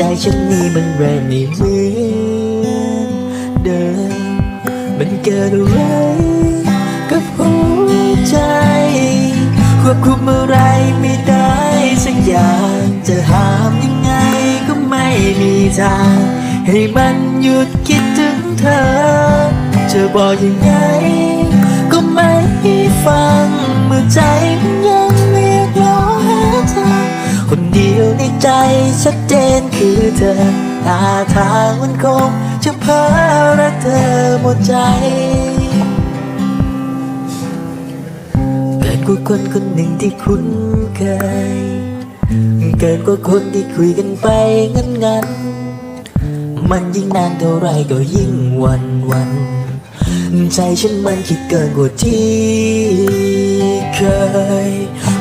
ใจฉันนี่มันเริ่มไม่เหมือนเดิมมันเกิดอะไรกับหัวใจควบคุมอะไรไม่ได้สักอย่างจะห้ามยังไงก็ไม่มีทางให้มันหยุดคิดถึงเธอจะบอกยังไงก็ไม่ฟังเมื่อใจ ชัดเจนคือเธอท่าทางมันคงจะเพ้อรักเธอหมดใจเกินกว่าคนคนหนึ่งที่คุ้นเคยเกินกว่าคนที่คุยกันไปงั้นงันมันยิ่งนานเท่าไรก็ยิ่งวันวันใจฉันมันคิดเกินกว่าที่เคย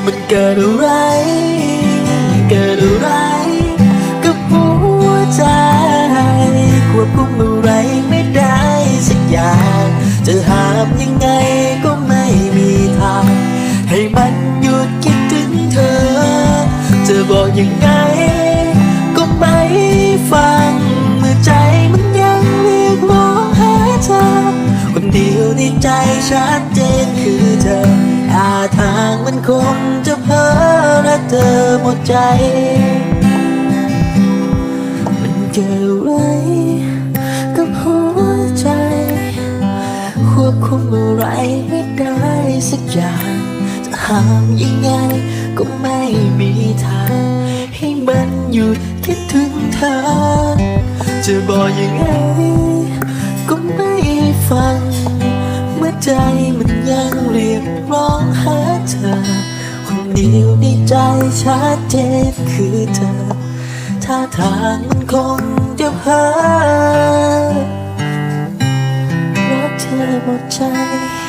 มันเกิดอะไร ไงก็ไม่มีทาง ให้มันหยุดคิดถึงเธอ จะบอกยังไง ก็ไม่ฟัง เมื่อใจมันยังเรียกร้องหาเธอ คนเดียวในใจชัดเจนคือเธอท่าทางมันคงจะเพ้อรักเธอหมดใจ มันเกิดอะไร ควบคุมอะไรไม่ได้สักอย่างจะห้ามยังไงก็ไม่มีทาง ให้มันหยุดคิดถึงเธอ จะบอกยังไงก็ไม่ฟัง เมื่อใจมันยังเรียกร้องหาเธอ คนเดียวในใจชัดเจนคือเธอท่าทางมันคงจะเพ้อรักเธอ หมดใจ